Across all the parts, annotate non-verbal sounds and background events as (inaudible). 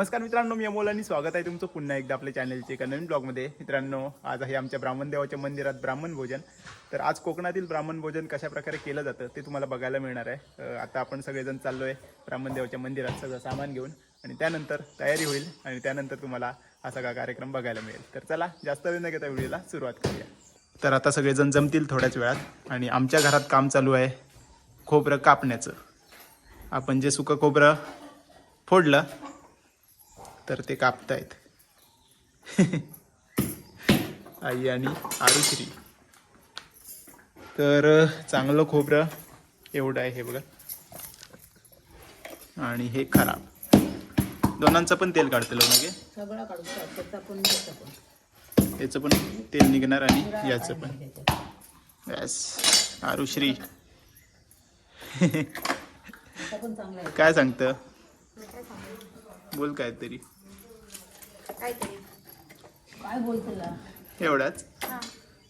नमस्कार मित्रांनो मी अमोल आणि स्वागत आहे तुमचं पुन्हा एकदा आपल्या चॅनलचे एका नवीन ब्लॉगमध्ये मित्रांनो आज आहे आमच्या ब्राह्मण देवाच्या मंदिरात ब्राह्मण भोजन. तर आज कोकणातील ब्राह्मण भोजन कशा प्रकारे केलं जातं ते तुम्हाला बघायला मिळणार आहे. आता आपण सगळेजण चाललो आहे ब्राह्मण देवाच्या मंदिरात सगळं सामान घेऊन आणि त्यानंतर तयारी होईल आणि त्यानंतर तुम्हाला हा सगळा कार्यक्रम बघायला मिळेल. तर चला जास्त वेळ न घेता व्हिडिओला सुरुवात करूया. तर आता सगळेजण जमतील थोड्याच वेळात आणि आमच्या घरात काम चालू आहे खोबरं कापण्याचं. आपण जे सुकं खोबरं फोडलं तर ते कापतायत. (laughs) आई आणि आरुश्री तर चांगलं खोबरं एवढं आहे हे बघा. आणि हे खराब. दोनांचं पण तेल काढतेलो ना गे सगळं काढून त्याचा पण त्याचा पण याचं पण तेल निघणार आणि याचं पण. यस आरुश्री काय सांगतं? बोल काय तरी काय बोलतो एवढाच?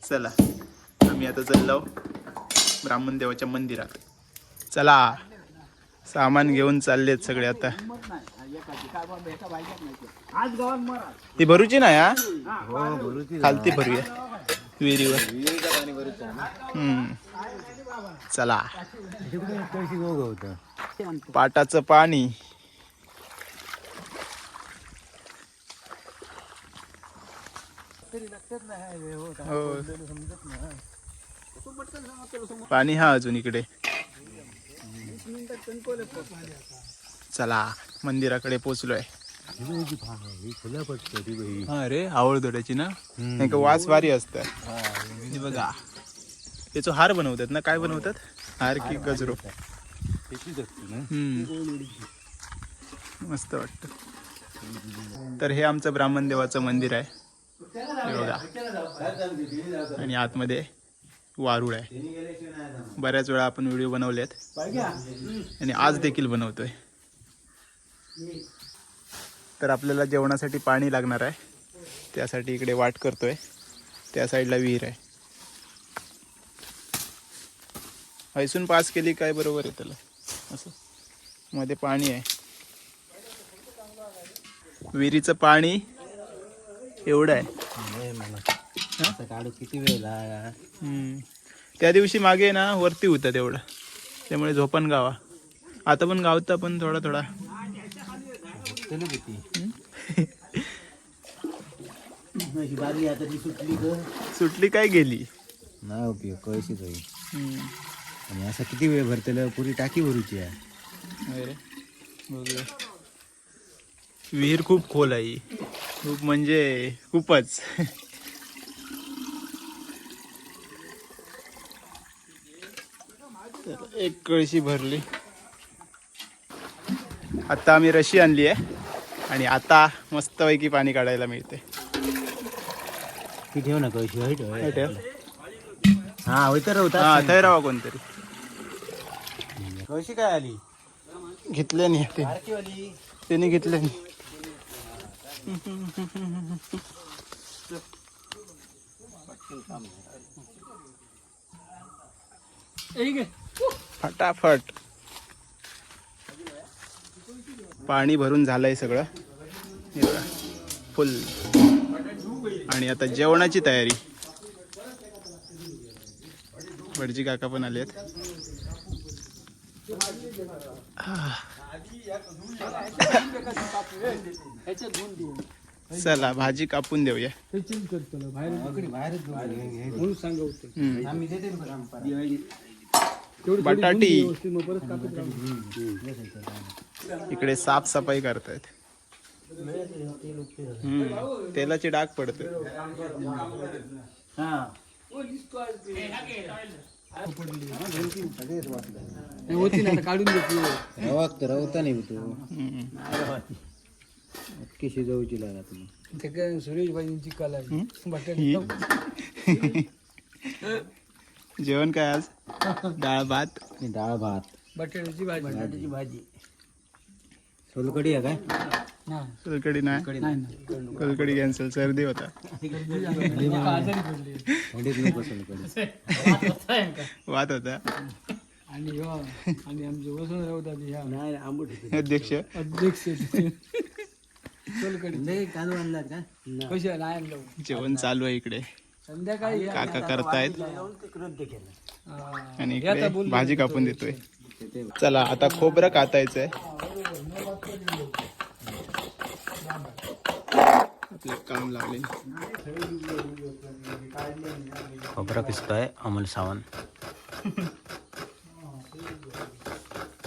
चला. आम्ही आता चाललो ब्राह्मण देवाच्या मंदिरात. चला. सामान घेऊन चाललेत सगळे आता. ती भरूची ना या? खालती भरूया. विहिरीवर. हम्म. चला. पाटाचं पाणी. हो पाणी हा अजून इकडे. चला मंदिराकडे पोचलोय. हा रे आवळदोड्याची ना? नाही का वास भारी असतात हे बघा. त्याचा हार बनवतात ना? काय बनवतात? हार की गजरो. मस्त वाटत. तर हे आमचं ब्राह्मण देवाचं मंदिर आहे. हे बघा. आणि आतमध्ये वारुळ आहे. बऱ्याच वेळा आपण व्हिडिओ बनवलेत. आणि आज देखील बनवतोय. तर आपल्याला जेवणासाठी पाणी लागणार आहे. त्यासाठी इकडे वाट करतोय. त्या साईडला विहीर आहे. हैसून पास केली काय बरोबर आहे त्याला? असं. मध्ये पाणी आहे. विहिरीचं पाणी एवढं आहे. काढू किती वेळ. त्या दिवशी मागे ना वरती होतं तेवढं. त्यामुळे झोपण गावा. आता पण गावता पण थोडा थोडा. सुटली काय गेली? नाही उपयोग कळशीच. आणि असा किती वेळ भरतेल पुरी टाकी भरूची आहे. विहीर खूप खोल आहे. खूप म्हणजे खूपच. एक कळशी भरली. आता आम्ही रशी आणली आहे आणि आता मस्तपैकी पाणी काढायला मिळते. ती ठेव ना कळशी हे ठेव. हा होय तर हा होता थंय राहा कोणतरी. कळशी काय आली? घेतले नाही. त्याने घेतले नाही. फटाफट. पाणी भरून झालंय सगळं. फुल. आणि आता जेवणाची तयारी. भटजी काका पण आले आहेत चला भाजी कापून देऊया. बटाटी. इकडे साफसफाई करतायत. तेलाची डाग पडते हा रवाक तर रवता नाही तू हम्म. अख्खी शिजवची लागा तुम्ही सुरेशबाईंची कला ही. जेवण काय आज डाळ भात आणि डाळ भात बटाट्याची भाजी बटाट्याची भाजी सोलकडी आहे काय कलकडी नाही? कलकडी कॅन्सल सर्दी होता. वाद होता. आणि आणि आमचे वसंतराव दादी ह्या अध्यक्ष. अध्यक्ष कशा नाही आणलं जेवण चालू आहे इकडे. संध्याकाळी. काका करतायत. हा. आणि इकडे भाजी कापून देतोय. चला आता खोबरं कातायचंय. आपलं काम लागले. खोबरा पिसतोय अमोल सावंत.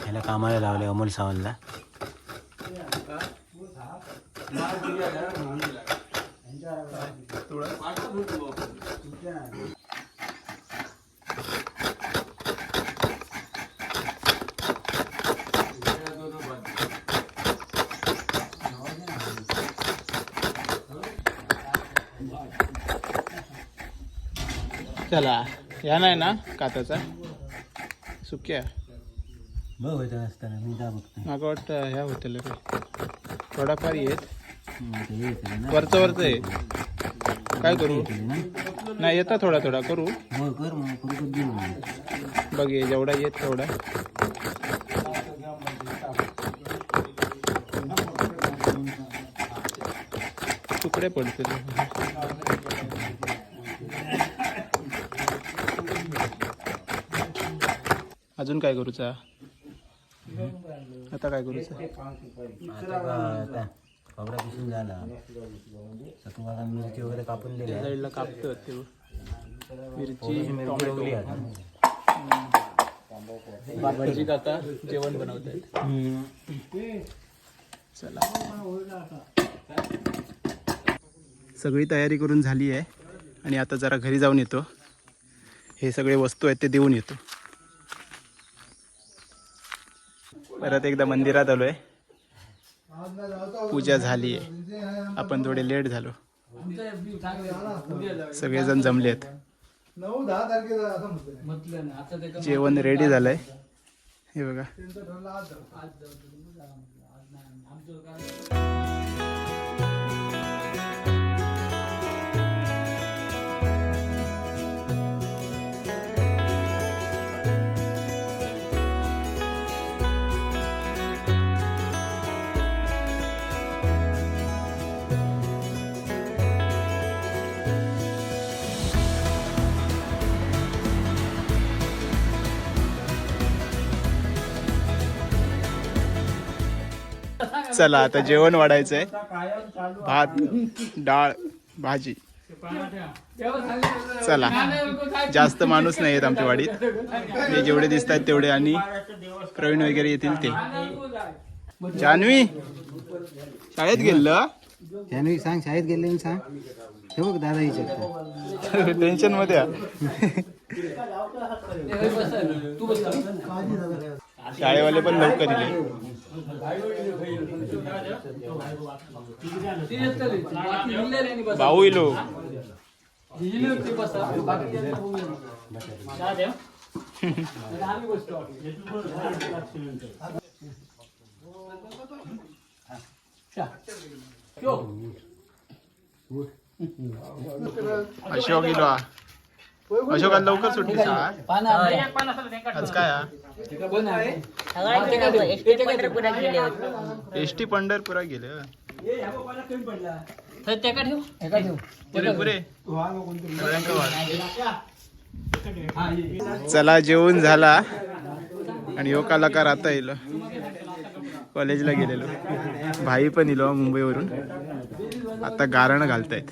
ह्याला कामाला लावले अमोल सावंतला. चला ह्या नाही ना काताचा सुक्या. बघ होतं असताना मी जा बघतोय मागं वाटतं ह्या होतील थोडाफार येत. हे वरचं वरचं आहे. काय करू? नाही येता थोडा थोडा. करू? मग कर मग करू कर देऊ मग. बघ ये जेवढा येत तेवढा. तुकडे पडते अजून काय करूचा आता काय करूचा पिसून झाला. तुम्हाला मिरची वगैरे कापून दिल्या. साईडला कापतो ते मिरची आता बाबाजी काका जेवण बनवत आहेत चला. सगळी तयारी करून झाली आहे. आणि आता जरा घरी जाऊन येतो. हे सगळे वस्तू आहेत ते देऊन येतो. परत एकदा मंदिरात आलोय. पूजा झाली आहे आपण थोडे लेट झालो. सगळेजण जमले आहेत जेवण रेडी झालंय. हे बघा. चला आता जेवण वाढायचंय. भात डाळ भाजी. चला जास्त माणूस नाही आहेत आमच्या वाडीत. हे जेवढे दिसत आहेत तेवढे आणि प्रवीण वगैरे येतील ते. जान्हवी शाळेत गेलं त्याने सांग शाळेत गेले सांग. हे बघ दादा विचारतो टेन्शनमध्ये. तू शाळेवाले पण लवकर दिले भाऊ इलो अशोक इलो. अशोक आज लवकर सुटली शाळा आज काय हा? एस टी पंढरपुरा गेले चला जेवून झाला आणि यो कलाकार आता येईल कॉलेजला गेलेलो भाई पण इलो मुंबईवरून आता गारण घालतायत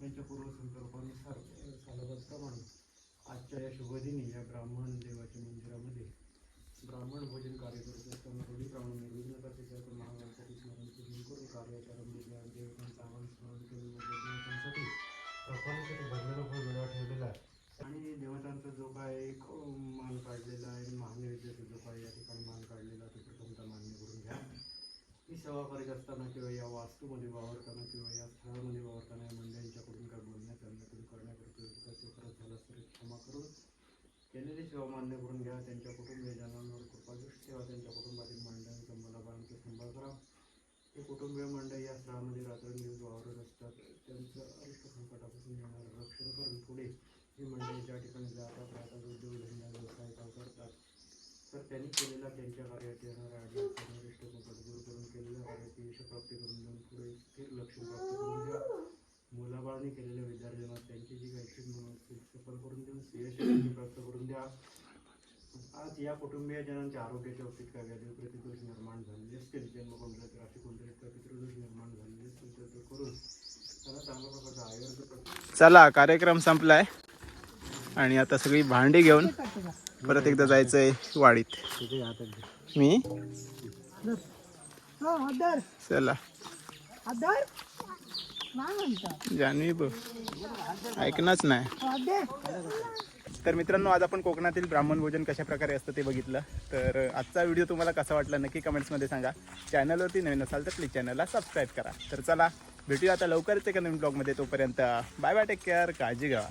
यांच्या पूर्वसंकल्पानुसार सालबद्धप्रमाणे आजच्या या शुभदिनी या ब्राह्मण देवाच्या मंदिरामध्ये ब्राह्मण भोजन कार्य करत असताना रूढीप्रमाणे निर्विघ्नता त्याच्यात महागणपती स्मरण पूजन करून कार्याच्या असताना किंवा या वास्तूमध्ये वावरताना किंवा या स्थळामध्ये वावरताना या मंडळींच्याकडून काय बोलण्यात आणण्याकडून करण्याकरता खरंच झाला तरी क्षमा करून केलेली सेवा मान्य करून घ्या त्यांच्या कुटुंबियजनांवर कृपादृष्ट ठेवा त्यांच्या कुटुंबातील मंडळींचा मुलाबाळांचा सांभाळ करा. हे कुटुंबीय मंडळी या स्थळामध्ये रात्रंदिवस वावरत असतात. त्यांचं अरिष्ट संकटापासून येणारं रक्षण करून पुढे ही मंडळी ज्या ठिकाणी जातात राहतात उद्योगधंदा व्यवसाय करतात तर त्यांनी केलेला त्यांच्या कार्यात येणारा अडचण अरिष्ट दूर करून केलेल्या कार्याची यशप्राप्ती करून देऊन पुढे स्थिर लक्ष प्राप्त करून द्या मुलाबाळने केलेल्या विद्यार्थ्यांना त्यांची जी काही इच्छित म्हणून सफल करून देऊन श्रेयश प्राप्त करून द्या. आज या कुटुंबीयजनांच्या आरोग्याच्या बाबतीत काय व्याधी प्रतिदोष निर्माण झालेले असतील. जन्मकुंडलात तर कुंडलीत कोणतरी प्रतिदोष निर्माण झालेले असतील. तर ते करून त्यांना चांगल्या प्रकारचा आयुर्वेद चला कार्यक्रम संपलाय. आणि आता सगळी भांडी घेऊन परत एकदा जायचंय वाडीत. मी? हो चला. जान्हवी बघ. ऐकणंच नाही. तर मित्रांनो आज आपण कोकणातील ब्राह्मण भोजन कशा प्रकारे असतं ते बघितलं. तर आजचा व्हिडिओ तुम्हाला कसा वाटला नक्की कमेंट्समध्ये सांगा. चॅनलवरती नवीन असाल तर प्लीज चॅनलला सबस्क्राईब करा. तर चला भेटूया आता लवकरच एका नवीन ब्लॉगमध्ये तोपर्यंत बाय बाय टेक केअर काळजी घ्या.